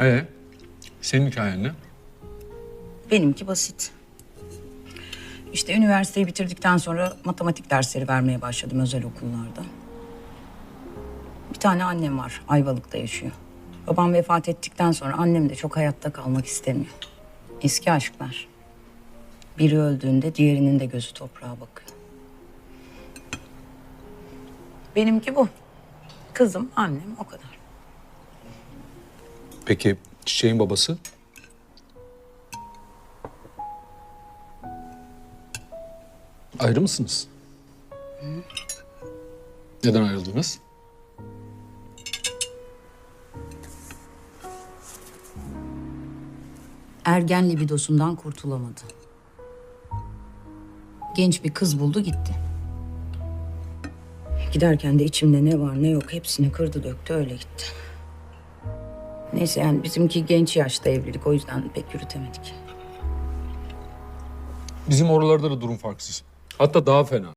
Ee, senin hikayen ne? Benimki basit. İşte üniversiteyi bitirdikten sonra matematik dersleri vermeye başladım özel okullarda. Bir tane annem var, Ayvalık'ta yaşıyor. Babam vefat ettikten sonra annem de çok hayatta kalmak istemiyor. Eski aşklar. Biri öldüğünde diğerinin de gözü toprağa bakıyor. Benimki bu. Kızım, annem o kadar. Peki çiçeğin babası? Ayrı mısınız? Neden ayrıldınız? ergen libidosundan kurtulamadı. Genç bir kız buldu gitti. Giderken de içimde ne var ne yok hepsini kırdı döktü öyle gitti. Neyse yani bizimki genç yaşta evlilik o yüzden pek yürütemedik. Bizim oralarda da durum farksız. Hatta daha fena.